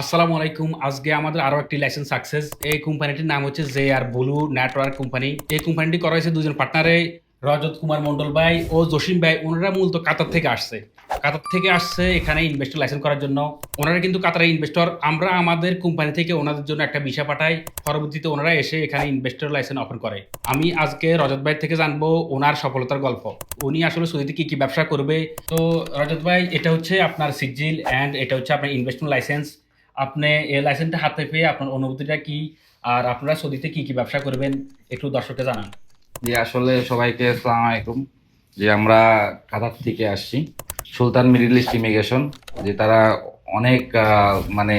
আসসালামু আলাইকুম। আজকে আমাদের আরও একটি লাইসেন্স সাকসেস এই কোম্পানিটির নাম হচ্ছে J R Blue Network company. এই কোম্পানিটি করা হয়েছে দুজন পার্টনারে রজত কুমার মন্ডল ভাই ও জসিম ভাই। ওনারা মূলত কাতার থেকে আসছে। কাতার থেকে আসছে এখানে ইনভেস্টর লাইসেন্স করার জন্য। ওনারা কিন্তু কাতারের ইনভেস্টর আমরা আমাদের কোম্পানি থেকে ওনাদের জন্য একটা ভিসা পাঠাই। পরবর্তীতে ওনারা এসে এখানে ইনভেস্টর লাইসেন্স ওপেন করে। আমি আজকে রজত ভাই থেকে জানব ওনার সফলতার গল্প। উনি আসলে সৌদিতে কি কি ব্যবসা করবে? তো রজত ভাই, এটা হচ্ছে আপনার সিজিল অ্যান্ড এটা হচ্ছে আপনার ইনভেস্টমেন্ট লাইসেন্স আপনি এই লাইসেন্সটা হাতে পেয়ে আপনার অনুভূতিটা কি? আর আপনারা সৌদিতে কি কি ব্যবসা করবেন? একটু দর্শককে জানান। জি, আসলে সবাইকে আসসালামু আলাইকুম। যে আমরা কাতার থেকে আসছি। সুলতান মিডিল ইস্ট ইমিগ্রেশন, যে তারা অনেক মানে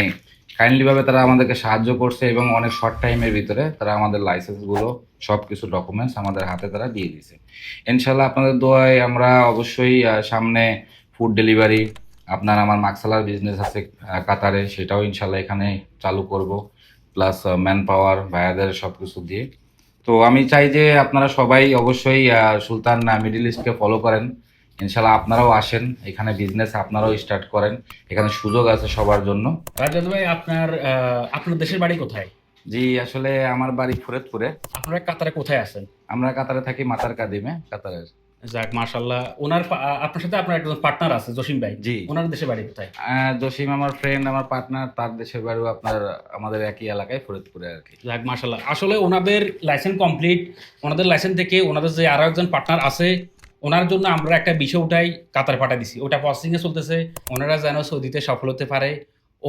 কাইন্ডলিভাবে তারা আমাদেরকে সাহায্য করছে এবং অনেক শর্ট টাইমের ভিতরে তারা আমাদের লাইসেন্সগুলো সব কিছু ডকুমেন্টস আমাদের হাতে তারা দিয়ে দিছে ইনশাল্লাহ আপনাদের দোয়ায় আমরা অবশ্যই সামনে ফুড ডেলিভারি আপনার আমার মাকসালার বিজনেস আছে কাতারে সেটাও ইনশাল্লাহ এখানে চালু করব। প্লাস ম্যান পাওয়ার ভাইয়াদের সব কিছু দিয়ে। তো আমি চাই যে আপনারা সবাই অবশ্যই সুলতান মিডিল ইস্টকে ফলো করেন। ইনশাল্লাহ আপনারাও আসেন। এখানে বিজনেস আপনারাও স্টার্ট করেন। এখানে সুযোগ আছে সবার জন্য। ভাই আপনার আপনার দেশের বাড়ি কোথায়? জি আসলে আমার বাড়ি ফরিদপুরে। আপনারা কাতারে কোথায় আছেন? আমরা কাতারে থাকি মাতার কাদিমে কাতারের। যাক মাশাল্লাহ ওনার আপনার সাথে আপনার একজন পার্টনার আছে জসিম ভাই। জি। ওনার দেশের বাড়ি কোথায়? জসিম আমার ফ্রেন্ড আমার পার্টনার তার দেশের বাড়িও আপনার আমাদের একই এলাকায় ফরিদপুরে আর কি। যাক মাশাল্লাহ আসলে ওনাদের লাইসেন্স কমপ্লিট ওনাদের লাইসেন্স থেকে ওনাদের যে আরও একজন পার্টনার আছে ওনার জন্য আমরা একটা বিষয় উঠাই কাতার পাঠা দিছি। ওটা প্রসেসিং এ চলতেছে। ওনারা যেন সৌদিতে সফল হতে পারে।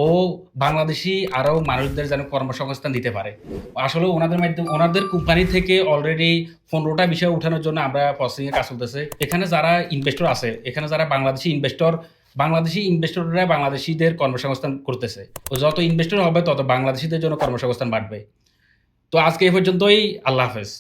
ও বাংলাদেশি আরও মানুষদের যেন কর্মসংস্থান দিতে পারে। আসলে ওনাদের মাধ্যমে, ওনাদের কোম্পানি থেকে অলরেডি পনেরোটা বিষয় উঠানোর জন্য আমরা প্রসেসিং এর কাজ চলতেছে। এখানে যারা ইনভেস্টর আছে, এখানে যারা বাংলাদেশি ইনভেস্টর বাংলাদেশি ইনভেস্টররা বাংলাদেশিদের কর্মসংস্থান করতেছে। ও যত ইনভেস্টর হবে, তত বাংলাদেশিদের জন্য কর্মসংস্থান বাড়বে। তো আজকে এ পর্যন্তই, আল্লাহ হাফেজ।